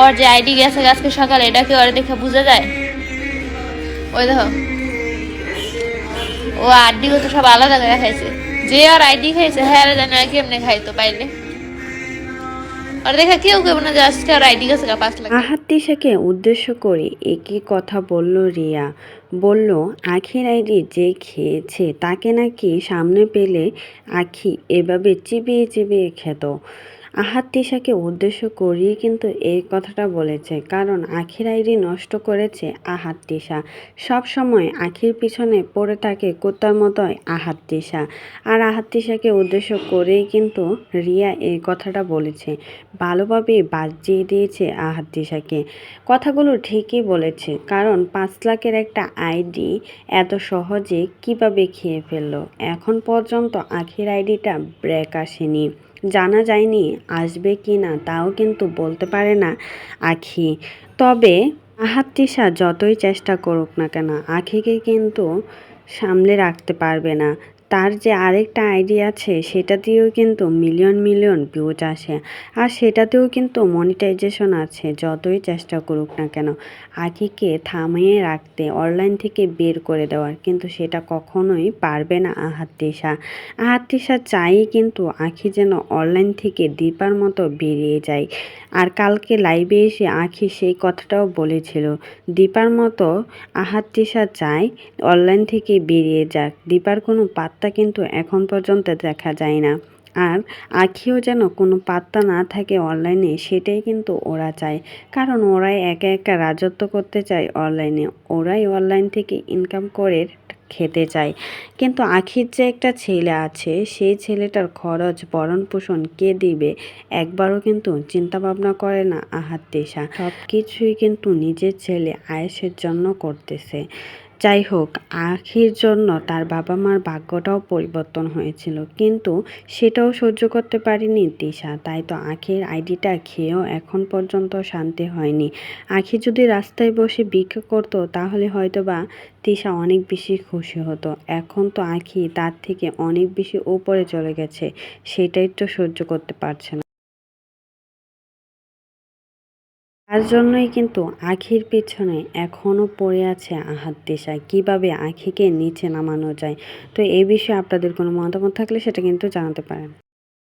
ওর যে আইডি গেছে আজকে সকালে, এটা কি ওর দেখে বোঝা যায়? ওই দেখো। ও আইডি তো সব আলাদা করে খাইছে। যে আর আইডি খাইছে হ্যাঁ জানি আর কেমনে খাইতো পাইলে। আর দেখা কেউ কেউ আজকে আর আইডি গেছে পাঁচ লাখ। উদ্দেশ্য করে একই কথা বলল রিয়া। বলল, আখির আইডি যে খেয়েছে, তাকে নাকি সামনে পেলে আখি এভাবে চিবিয়ে চিবিয়ে খেত। আহাত তিশাকে উদ্দেশ্য করেই কিন্তু এই কথাটা বলেছে, কারণ আখির আইডি নষ্ট করেছে আহাত তিশা। সব সময় আখির পিছনে পড়ে থাকে কুত্তার মতোই আহাত তিশা। আর আহাত তিশাকে উদ্দেশ্য করেই কিন্তু রিয়া এই কথাটা বলেছে, ভালোভাবে বাজিয়ে দিয়েছে আহাত তিশাকে। কথাগুলো ঠিকই বলেছে, কারণ পাঁচ লাখের একটা আইডি এত সহজে কীভাবে খেয়ে ফেলল? এখন পর্যন্ত আখির আইডিটা ব্রেক আসেনি। জানা যায়নি, আসবে কি না তাও কিন্তু বলতে পারে না আখি। তবে আহাত তিশা যতই চেষ্টা করুক না কেন, আখিকে কিন্তু সামলে রাখতে পারবে না। তার যে আরেকটা আইডিয়া আছে, সেটা দিয়েও কিন্তু মিলিয়ন মিলিয়ন ভিউজ আসে। আর সেটাতেও কিন্তু মনিটাইজেশন আছে, যতই চেষ্টা করুক না কেন। আখিকে থামিয়ে রাখতে অনলাইন থেকে বের করে দেওয়ার, কিন্তু সেটা কখনোই পারবে না আহাত তিশা আহাত তিশা চাই কিন্তু আখি যেন অনলাইন থেকে দীপার মতো বেরিয়ে যায়। আর কালকে লাইভে এসে আখি সেই কথাটাও বলেছিল, দীপার মতো আহাত তিশা চায় অনলাইন থেকে বেরিয়ে যাক। দীপার কোনো পাত্তা কিন্তু এখন পর্যন্ত দেখা যায় না। আর আখিও যেন কোনো পাত্তা না থাকে অনলাইনে, সেটাই কিন্তু ওরা চায়। কারণ ওরাই একা একা রাজত্ব করতে চায় অনলাইনে। ওরাই অনলাইন থেকে ইনকাম করে খেতে চায়। কিন্তু আখির যে একটা ছেলে আছে, সেই ছেলেটার খরচ ভরণ পোষণ কে দিবে, একবারও কিন্তু চিন্তা ভাবনা করে না আহাত তেষা সব কিছুই কিন্তু নিজের ছেলে আয়েসের জন্য করতেছে। যাই হোক আখির জন্য তার বাবা মার ভাগ্যটাও পরিবর্তন হয়েছিল। কিন্তু সেটাও সহ্য করতে পারিনি তিশা। তাই তো আখির আইডিটা খেয়েও এখন পর্যন্ত শান্তি হয়নি। আখি যদি রাস্তায় বসে ভিক্ষা করতো, তাহলে হয়তো বা তিশা অনেক বেশি খুশি হতো। এখন তো আখি তার থেকে অনেক বেশি উপরে চলে গেছে। সেটাই তো সহ্য করতে পারছে না। তার জন্যই কিন্তু আখির পিছনে এখনও পড়ে আছে আহাত দিশা। কীভাবে আখিকে নিচে নামানো যায়? তো এই বিষয়ে আপনাদের কোনো মতামত থাকলে সেটা কিন্তু জানাতে পারেন।